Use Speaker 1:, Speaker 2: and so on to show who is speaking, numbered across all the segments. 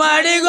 Speaker 1: ಮಡಿಗೋ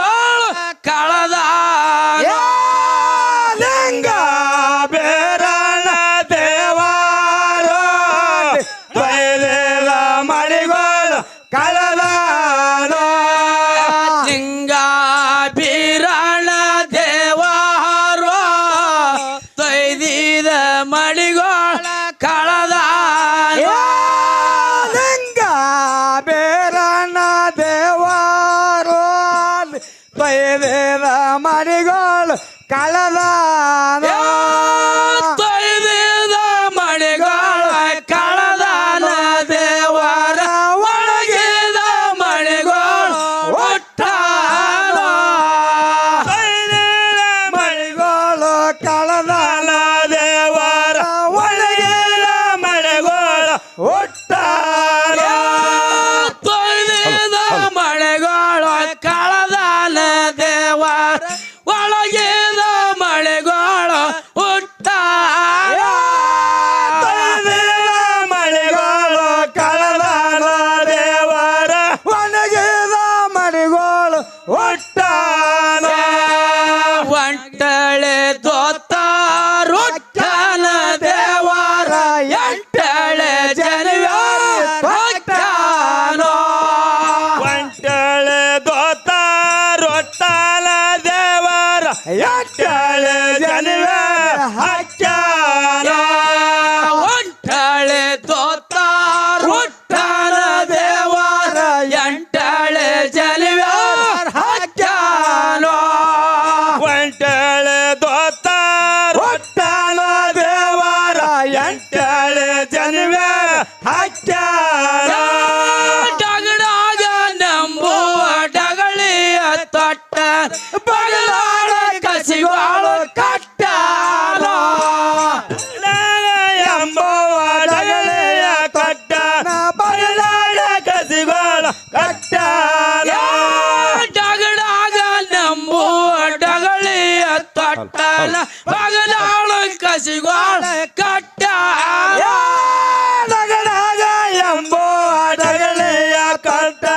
Speaker 1: ಕಟ್ಟ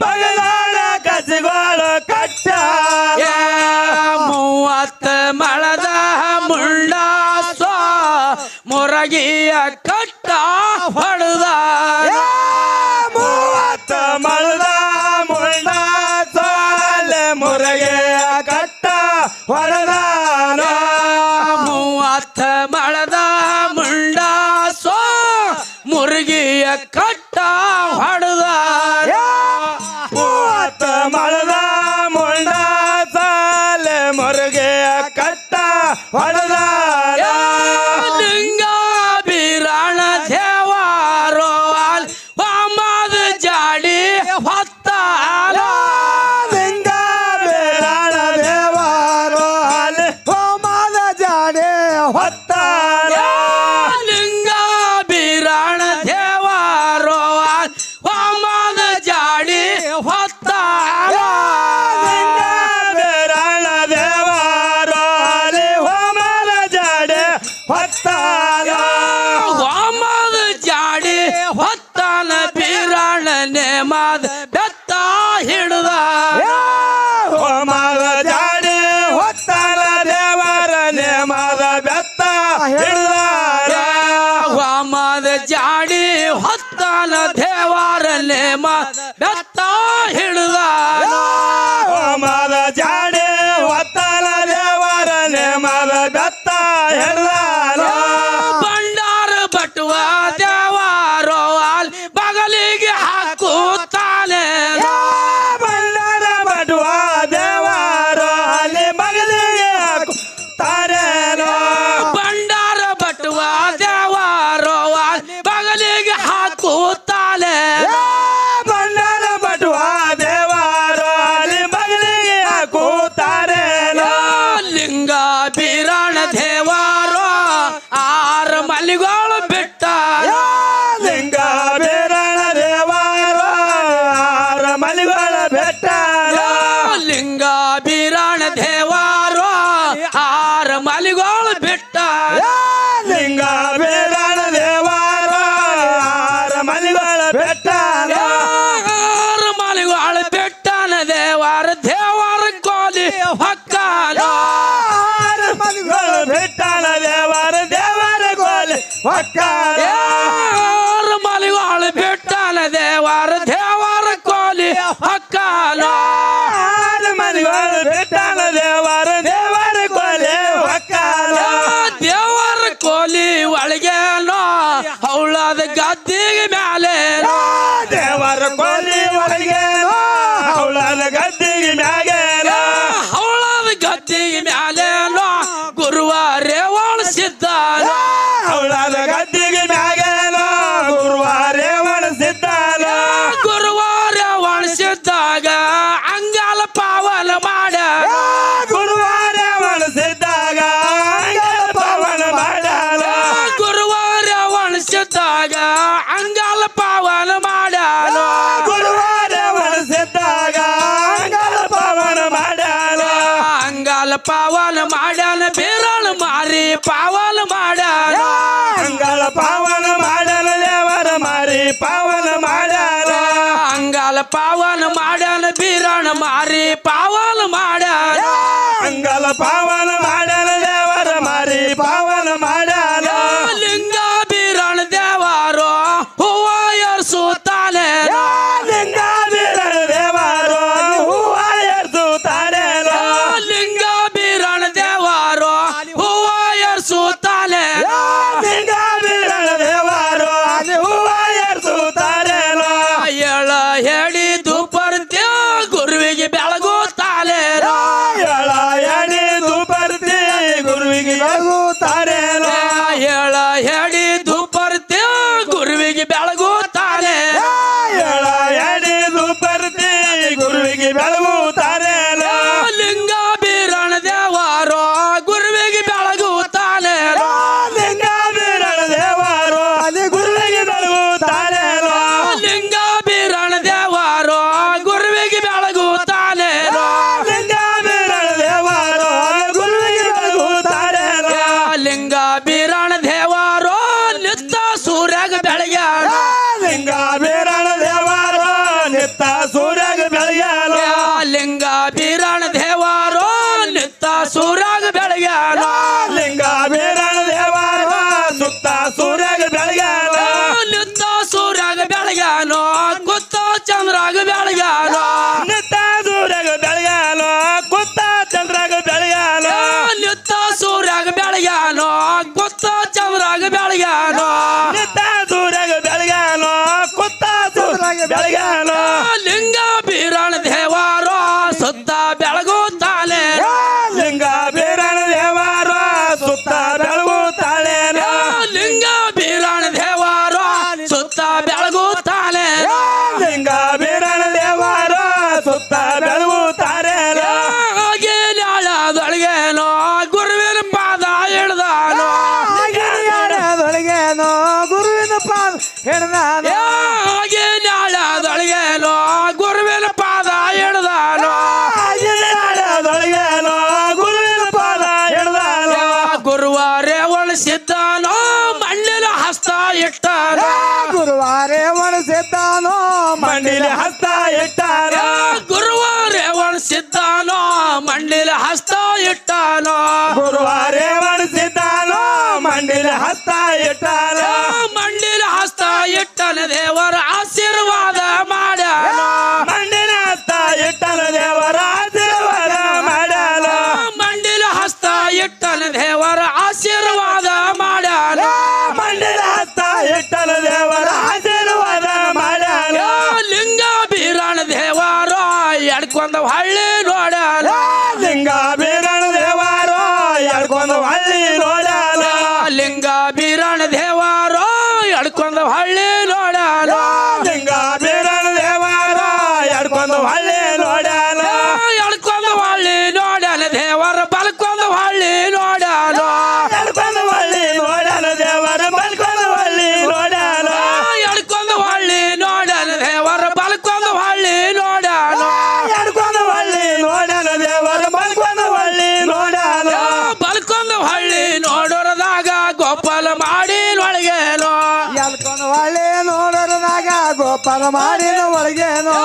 Speaker 2: ಬಗಲಾಳ ಕಸಗೋಳ
Speaker 1: ಕಟ್ಟ.
Speaker 2: ಮೂವತ್ತ ಮಳದ ಮುಳ್ಳ ಸ್ವ ಮುರಗಿಯ ಕಟ್ಟ ಹೊಡೆದ
Speaker 1: ಮೂವತ್ತ ಮಳದ ಮುಳ್ಳ ಸಾಲ ಮುರಗಿಯ ಕಟ್ಟ
Speaker 2: ಹೊಡೆದ
Speaker 1: ಮೂವತ್ತ
Speaker 2: Lá, lá, lá. ಹೊತ್ತಾಲ. ವಾಮದ ಜಾಡಿ ಹೊತ್ತಾನ ಬೀರಾಣ ನೇಮಾದ ಬೆತ್ತ ಹಿಡ್ದ.
Speaker 1: ಹೋಮದ ಜಾಡಿ ಹೊತ್ತಾನ ದೇವರ ನೇಮಾದ ಬೆತ್ತ ಹಿಡ್ದ.
Speaker 2: ವಾಮದ ಜಾಡಿ ಹೊತ್ತಾನ ದೇವರ ನೇಮ ಬೆತ್ತ
Speaker 1: ಪಾವನ
Speaker 2: ಮಾಡ್ಯಾನ ಬೀರಣ ಮಾರಿ ಪಾವನ
Speaker 1: ಮಾಡ್ಯಾನ ಅಂಗಾಲ ಪಾವನ
Speaker 2: ಮಾಡ್ಯಾನ ದೇವರ ಮಾರಿ ಪಾವನ ಮಾಡ್ಯಾನ
Speaker 1: ಅಂಗಳ ಪಾವನ
Speaker 2: ಮಾಡ್ಯಾನ ಬೀರಣ ಮಾರಿ ಪಾವನ ಮಾಡ್ಯಾನ
Speaker 1: ಅಂಗಾಲ ಪಾವನ
Speaker 2: ಮನಸಿದ್ದಾನೋ ಮಣ್ಣಿನ ಹಸ್ತ ಇಟ್ಟಾರ
Speaker 1: ಗುರುವಾರೇ ಮನಸಿದ್ದಾನೋ ಮಣ್ಣಿನ ಹಸ್ತ ಇಟ್ಟಾರ
Speaker 2: ಗುರುವಾರೇ ಮನಸಿದ್ದಾನೋ ಮಣ್ಣಿನ ಹಸ್ತ ಇಟ್ಟಾನೋ.
Speaker 1: ಗುರುವಾರೇ ಮನಸಿದ್ದಾನೋ ಮಣ್ಣಿನ ಹಸ್ತ ಇಟ್ಟಾರ
Speaker 2: ಮಣ್ಣಿನ ಹಸ್ತ ಇಟ್ಟನದೆ. ಒಂದು ಹಳ್ಳಿ ಗೋಪಾಲ
Speaker 1: ಮಾಡಿನ ಒಳಗೇನೋ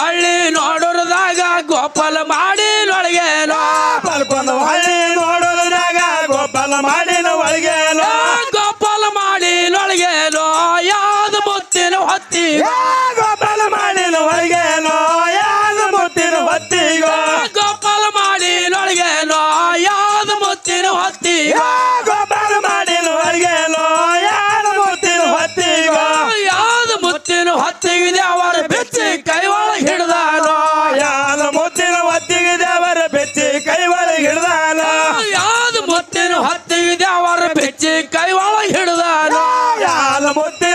Speaker 2: ಹಳ್ಳಿ ನೋಡೋರದಾಗ ಗೋಪಾಲ ಮಾಡಿನೊಳಗೇನೋ ಒಳಗೇನೋ
Speaker 1: ಹಳ್ಳಿ ನೋಡೋರದಾಗ ಗೋಪಾಲ ಮಾಡಿನ ಒಳಗೇನೋ
Speaker 2: ಗೋಪಾಲ
Speaker 1: ಮಾಡಿನೊಳಗೇನೋ ಯಾವ್ದು ಮುತ್ತಿನ
Speaker 2: ಹೊತ್ತಿ. ಯಾವ್ದು ಮುತ್ತಿನ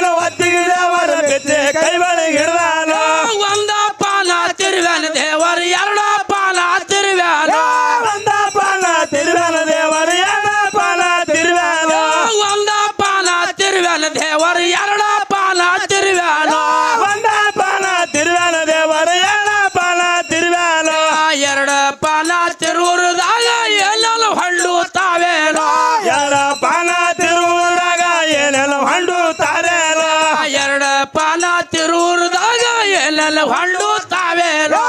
Speaker 1: ಹೊಂಡು
Speaker 2: ತಾವೇನೋ